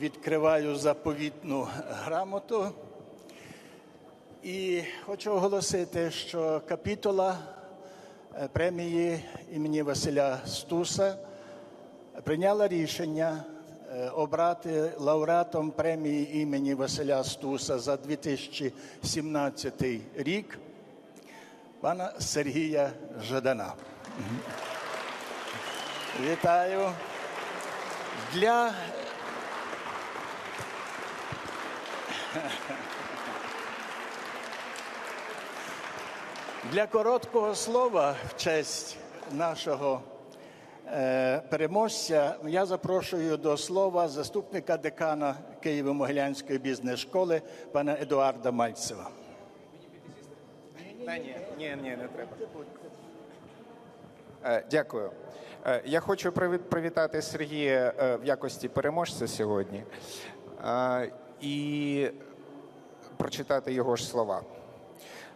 відкриваю заповітну грамоту і хочу оголосити, що капітула е, премії імені Василя Стуса прийняла рішення е, обрати лауреатом премії імені Василя Стуса за 2017 рік пана Сергія Жадана. Вітаю. Для Для короткого слова в честь нашого е, переможця я запрошую до слова заступника декана Києво-Могилянської бізнес-школи пана Едуарда Мальцева. Ні, ні, не треба. Е, Дякую. Е, Я хочу приві- привітати Сергія е, в якості переможця сьогодні і прочитати його ж слова.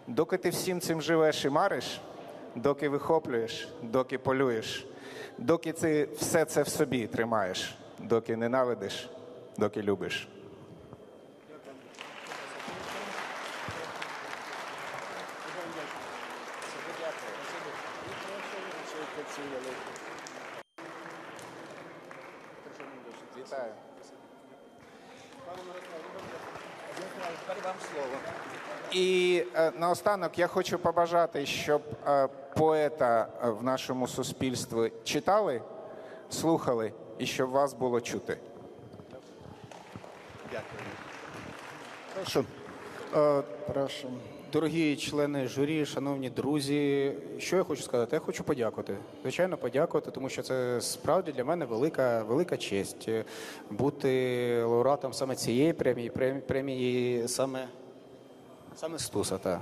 Доки ти всім цим живеш і мариш, доки вихоплюєш, доки полюєш, доки ти все це в собі тримаєш, доки ненавидиш, доки любиш. Вітаю. І е, наостанок я хочу побажати, щоб е, поета е, в нашому суспільстві читали, слухали і щоб вас було чути. Дякую. Прошу. Прошу. Дорогі члени журі, шановні друзі, що я хочу сказати? Я хочу подякувати. Звичайно, подякувати, тому що це справді для мене велика, велика честь е, бути лауреатом саме цієї премії, прем- премії саме, саме Стуса. Та.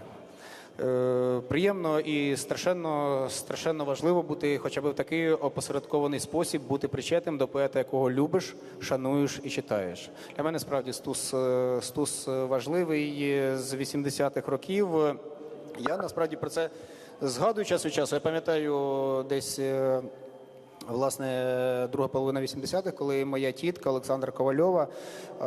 Е, приємно і страшенно, страшенно важливо бути хоча б в такий опосередкований спосіб бути причетним до поета, якого любиш, шануєш і читаєш. Для мене справді Стус, е, Стус важливий е, з 80-х років. Е, Я насправді про це згадую час від часу. Я пам'ятаю десь. Власне, друга половина 80-х, коли моя тітка Олександра Ковальова, е,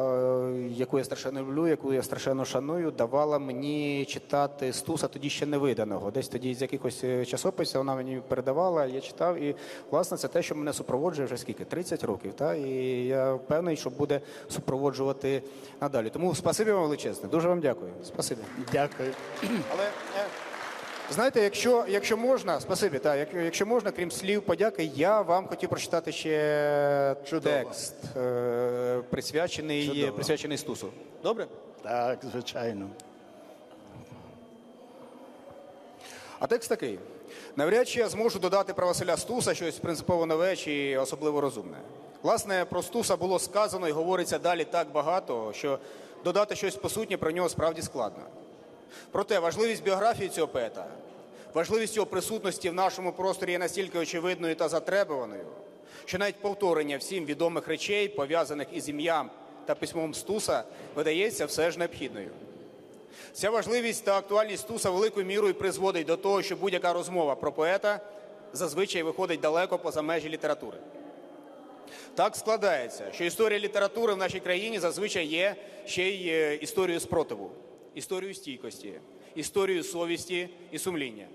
яку я страшенно люблю, яку я страшенно шаную, давала мені читати Стуса тоді ще не виданого. Десь тоді з якихось е, часописів вона мені передавала, я читав. І власне це те, що мене супроводжує вже скільки? 30 років. Та? І я впевнений, що буде супроводжувати надалі. Тому спасибі вам величезне. Дуже вам дякую. Спасибі. Дякую. Але е, знаєте, якщо, якщо можна, спасибі, так, як, якщо можна, крім слів подяки, я вам хотів прочитати ще Чудово. текст, е, присвячений, Чудово. присвячений Стусу. Добре? Так, звичайно. А текст такий. Навряд чи я зможу додати про Василя Стуса щось принципово нове чи особливо розумне. Власне, про Стуса було сказано і говориться далі так багато, що додати щось посутнє про нього справді складно. Проте важливість біографії цього поета, важливість його присутності в нашому просторі є настільки очевидною та затребуваною, що навіть повторення всім відомих речей, пов'язаних із ім'ям та письмом Стуса, видається все ж необхідною. Ця важливість та актуальність Туса великою мірою призводить до того, що будь-яка розмова про поета зазвичай виходить далеко поза межі літератури. Так складається, що історія літератури в нашій країні зазвичай є ще й е, історією спротиву, історією стійкості, історією совісті і сумління.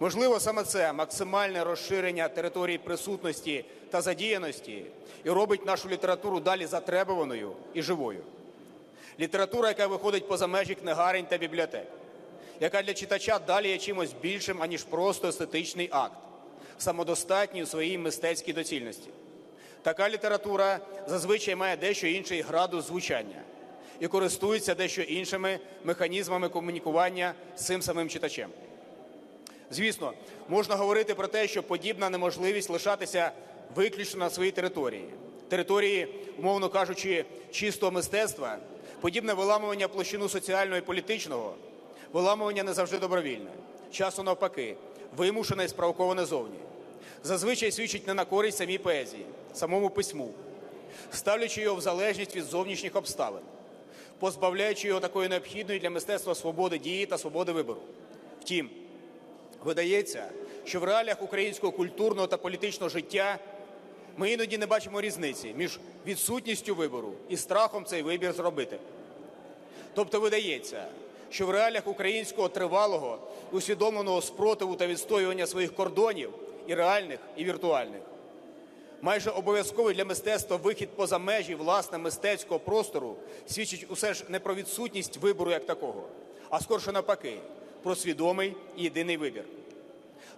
Можливо, саме це максимальне розширення території присутності та задіяності і робить нашу літературу далі затребуваною і живою. Література, яка виходить поза межі книгарень та бібліотек, яка для читача далі є чимось більшим, аніж просто естетичний акт, самодостатній у своїй мистецькій доцільності. Така література зазвичай має дещо інший градус звучання і користується дещо іншими механізмами комунікування з цим самим читачем. Звісно, можна говорити про те, що подібна неможливість лишатися виключно на своїй території, території, умовно кажучи, чистого мистецтва, подібне виламування площину соціального і політичного, виламування не завжди добровільне, часу навпаки, вимушене і спровоковане зовні. Зазвичай свідчить не на користь самій поезії, самому письму, ставлячи його в залежність від зовнішніх обставин, позбавляючи його такої необхідної для мистецтва свободи дії та свободи вибору. Втім, Видається, що в реаліях українського культурного та політичного життя Ми іноді не бачимо різниці між відсутністю вибору і страхом цей вибір зробити. Тобто видається, що в реаліях українського тривалого усвідомленого спротиву та відстоювання своїх кордонів і реальних, і віртуальних. Майже обов'язковий для мистецтва вихід поза межі власне мистецького простору свідчить усе ж не про відсутність вибору як такого, а скорше навпаки, про свідомий і єдиний вибір.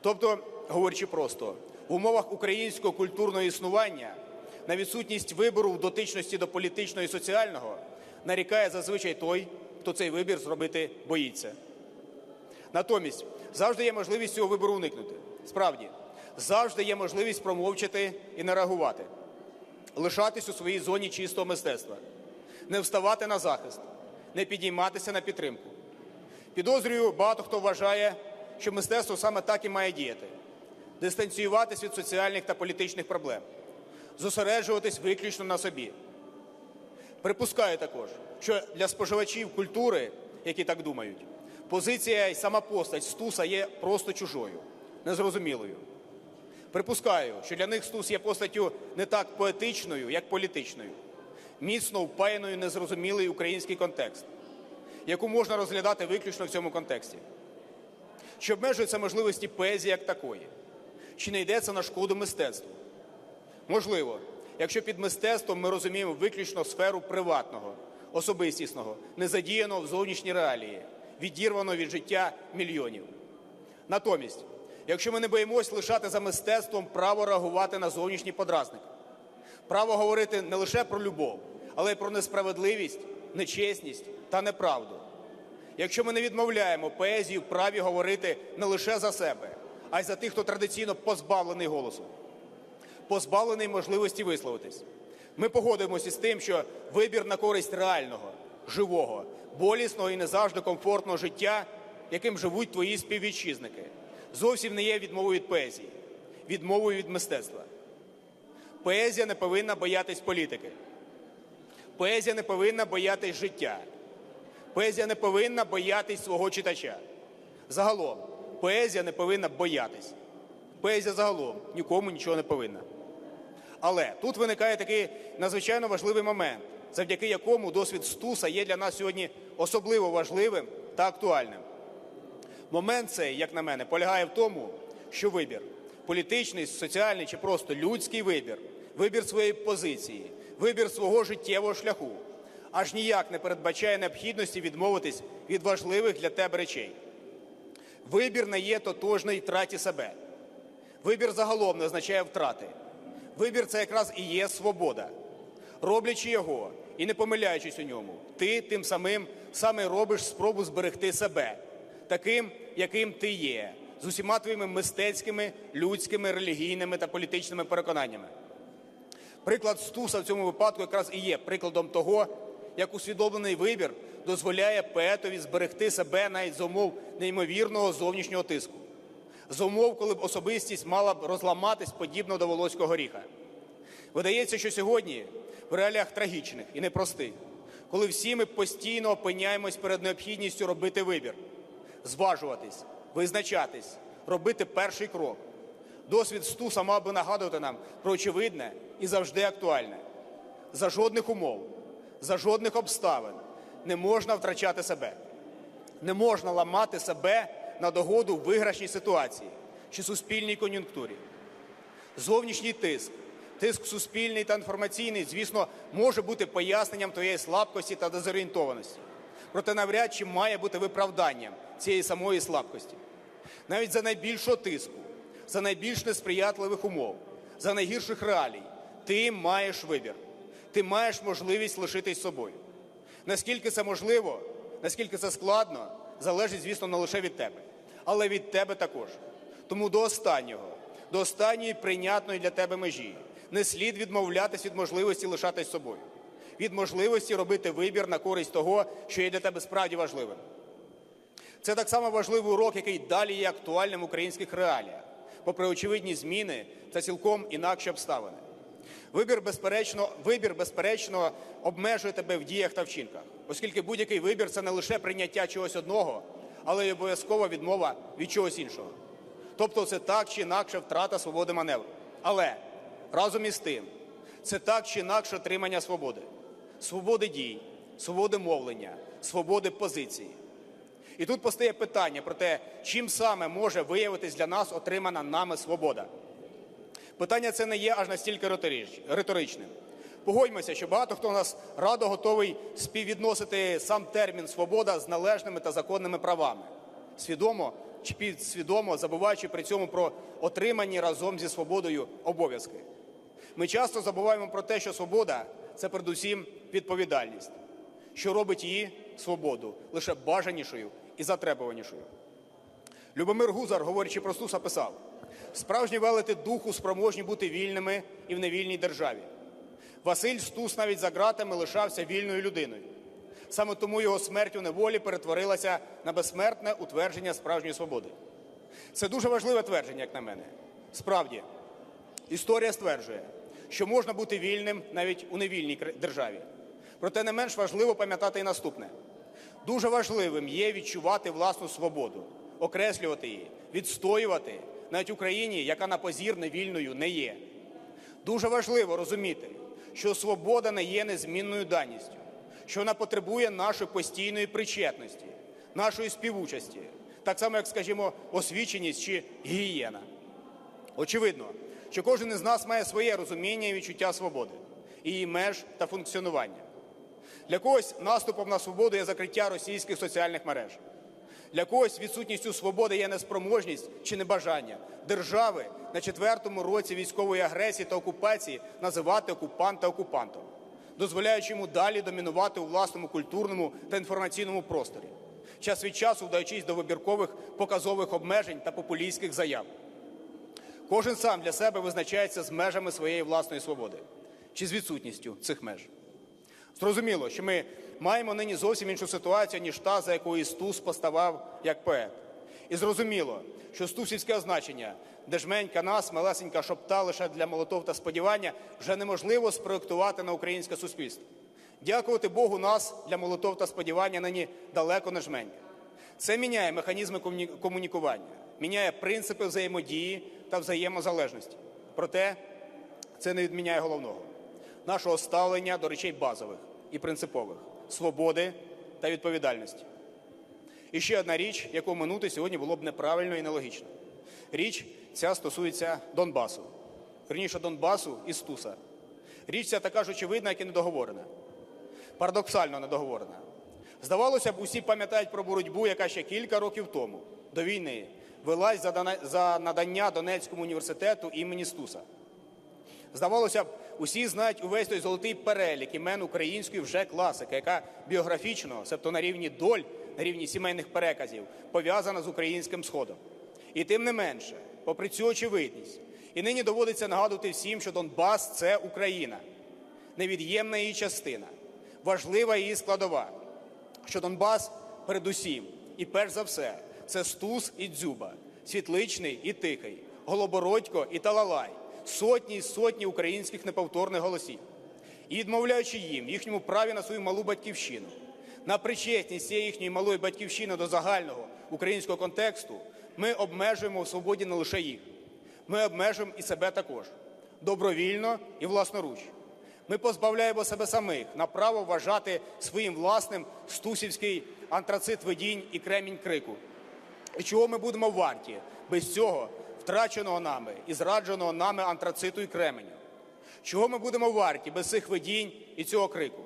Тобто, говорячи просто, в умовах українського культурного існування на відсутність вибору в дотичності до політичного і соціального нарікає зазвичай той, хто цей вибір зробити боїться. Натомість завжди є можливість цього вибору уникнути. Справді, завжди є можливість промовчати і не реагувати, лишатись у своїй зоні чистого мистецтва, не вставати на захист, не підійматися на підтримку. Підозрюю, багато хто вважає, що мистецтво саме так і має діяти: дистанціюватись від соціальних та політичних проблем, зосереджуватись виключно на собі. Припускаю також, що для споживачів культури, які так думають, позиція і сама постать Стуса є просто чужою, незрозумілою. Припускаю, що для них Стус є постаттю не так поетичною, як політичною, міцно впаяною незрозумілий український контекст, яку можна розглядати виключно в цьому контексті. Чи обмежуються можливості поезії як такої? Чи не йдеться на шкоду мистецтву? Можливо, якщо під мистецтвом ми розуміємо виключно сферу приватного, особистісного, не задіяного в зовнішні реалії, відірваного від життя мільйонів. Натомість, якщо ми не боїмось лишати за мистецтвом право реагувати на зовнішній подразник, право говорити не лише про любов, але й про несправедливість, нечесність та неправду. Якщо ми не відмовляємо поезію в праві говорити не лише за себе, а й за тих, хто традиційно позбавлений голосу, позбавлений можливості висловитись, ми погодимося з тим, що вибір на користь реального, живого, болісного і не завжди комфортного життя, яким живуть твої співвітчизники, зовсім не є відмовою від поезії, відмовою від мистецтва. Поезія не повинна боятись політики. Поезія не повинна боятись життя. Поезія не повинна боятись свого читача. Загалом, поезія не повинна боятись. Поезія загалом нікому нічого не повинна. Але тут виникає такий надзвичайно важливий момент, завдяки якому досвід Стуса є для нас сьогодні особливо важливим та актуальним. Момент цей, як на мене, полягає в тому, що вибір політичний, соціальний чи просто людський вибір, вибір своєї позиції, вибір свого життєвого шляху, аж ніяк не передбачає необхідності відмовитись від важливих для тебе речей. Вибір не є тотожний втраті себе. Вибір загалом не означає втрати. Вибір це якраз і є свобода. Роблячи його і не помиляючись у ньому, ти тим самим саме робиш спробу зберегти себе, таким, яким ти є, з усіма твоїми мистецькими, людськими, релігійними та політичними переконаннями. Приклад Стуса в цьому випадку якраз і є прикладом того, як усвідомлений вибір дозволяє поетові зберегти себе навіть за умов неймовірного зовнішнього тиску, за умов, коли б особистість мала б розламатись подібно до волоського горіха. Видається, що сьогодні в реаліях трагічних і непростих, коли всі ми постійно опиняємось перед необхідністю робити вибір, зважуватись, визначатись, робити перший крок. Досвід Стуса мав би нагадувати нам про очевидне і завжди актуальне. За жодних умов, за жодних обставин не можна втрачати себе. Не можна ламати себе на догоду в виграшній ситуації чи суспільній кон'юнктурі. Зовнішній тиск, тиск суспільний та інформаційний, звісно, може бути поясненням твоєї слабкості та дезорієнтованості. Проте навряд чи має бути виправданням цієї самої слабкості. Навіть за найбільшого тиску, за найбільш несприятливих умов, за найгірших реалій, ти маєш вибір. Ти маєш можливість лишитись собою. Наскільки це можливо, наскільки це складно, залежить, звісно, не лише від тебе, але від тебе також. Тому до останнього, до останньої прийнятної для тебе межі не слід відмовлятись від можливості лишатись собою, від можливості робити вибір на користь того, що є для тебе справді важливим. Це так само важливий урок, який далі є актуальним в українських реаліях. Попри очевидні зміни та цілком інакші обставини. Вибір, безперечно, вибір, безперечно, обмежує тебе в діях та вчинках, оскільки будь-який вибір це не лише прийняття чогось одного, але й обов'язкова відмова від чогось іншого. Тобто це так чи інакше втрата свободи маневру. Але разом із тим, це так чи інакше отримання свободи, свободи дій, свободи мовлення, свободи позиції. І тут постає питання про те, чим саме може виявитись для нас отримана нами свобода. Питання це не є аж настільки риторичним. Погодьмося, що багато хто у нас радо готовий співвідносити сам термін свобода з належними та законними правами, свідомо чи підсвідомо забуваючи при цьому про отримані разом зі свободою обов'язки. Ми часто забуваємо про те, що свобода це передусім відповідальність, що робить її свободу лише бажанішою і затребуванішою. Любомир Гузар, говорячи про Стуса, писав: справжні велети духу спроможні бути вільними і в невільній державі. Василь Стус навіть за ґратами лишався вільною людиною. Саме тому його смерть у неволі перетворилася на безсмертне утвердження справжньої свободи. Це дуже важливе твердження, як на мене. Справді, історія стверджує, що можна бути вільним навіть у невільній державі. Проте не менш важливо пам'ятати і наступне: дуже важливим є відчувати власну свободу, окреслювати її, відстоювати навіть Україні, яка на позір невільною не є. Дуже важливо розуміти, що свобода не є незмінною даністю, що вона потребує нашої постійної причетності, нашої співучасті, так само, як, скажімо, освіченість чи гігієна. Очевидно, що кожен із нас має своє розуміння і відчуття свободи, її меж та функціонування. Для когось наступом на свободу є закриття російських соціальних мереж. Для когось відсутністю свободи є неспроможність чи небажання держави на четвертому році військової агресії та окупації називати окупанта окупантом, дозволяючи йому далі домінувати у власному культурному та інформаційному просторі, час від часу вдаючись до вибіркових показових обмежень та популістських заяв. Кожен сам для себе визначається з межами своєї власної свободи чи з відсутністю цих меж. Зрозуміло, що ми маємо нині зовсім іншу ситуацію, ніж та, за якою Стус поставав як поет. І зрозуміло, що стусівське означення «Дежменька нас, малесенька шопта лише для молотов та сподівання вже неможливо спроєктувати на українське суспільство. Дякувати Богу, нас для молотов та сподівання нині далеко не жменька. Це міняє механізми комунікування, міняє принципи взаємодії та взаємозалежності. Проте це не відміняє головного нашого ставлення до речей базових і принципових свободи та відповідальності. І ще одна річ, яку минути сьогодні було б неправильно і нелогічно. Річ ця стосується Донбасу. Верніше Донбасу і Стуса. Річ ця така ж очевидна, як і недоговорена. Парадоксально недоговорена. Здавалося б, усі пам'ятають про боротьбу, яка ще кілька років тому до війни велась за надання Донецькому університету імені Стуса. Здавалося б, усі знають увесь той золотий перелік імен української вже класики, яка біографічно, себто на рівні доль, на рівні сімейних переказів, пов'язана з українським сходом. І тим не менше, попри цю очевидність, і нині доводиться нагадувати всім, що Донбас це Україна, невід'ємна її частина, важлива її складова. Що Донбас передусім. І перш за все це Стус і Дзюба, Світличний і Тихий, Голобородько і Талалай, сотні й сотні українських неповторних голосів. І відмовляючи їм їхньому праві на свою малу батьківщину, на причетність цієї їхньої малої батьківщини до загального українського контексту, ми обмежуємо в свободі не лише їх, ми обмежуємо і себе також. Добровільно і власноруч. Ми позбавляємо себе самих на право вважати своїм власним стусівський антрацит видінь і кремінь крику. І чого ми будемо варті без цього втраченого нами і зрадженого нами антрациту і кременю? Чого ми будемо варті без цих видінь і цього крику?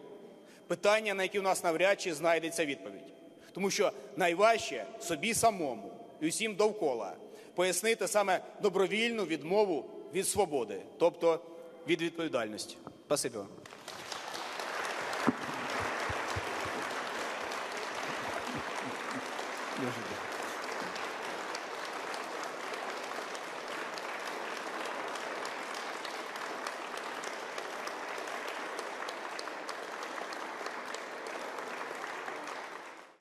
Питання, на які у нас навряд чи знайдеться відповідь. Тому що найважче собі самому і усім довкола пояснити саме добровільну відмову від свободи, тобто від відповідальності. Спасибі вам.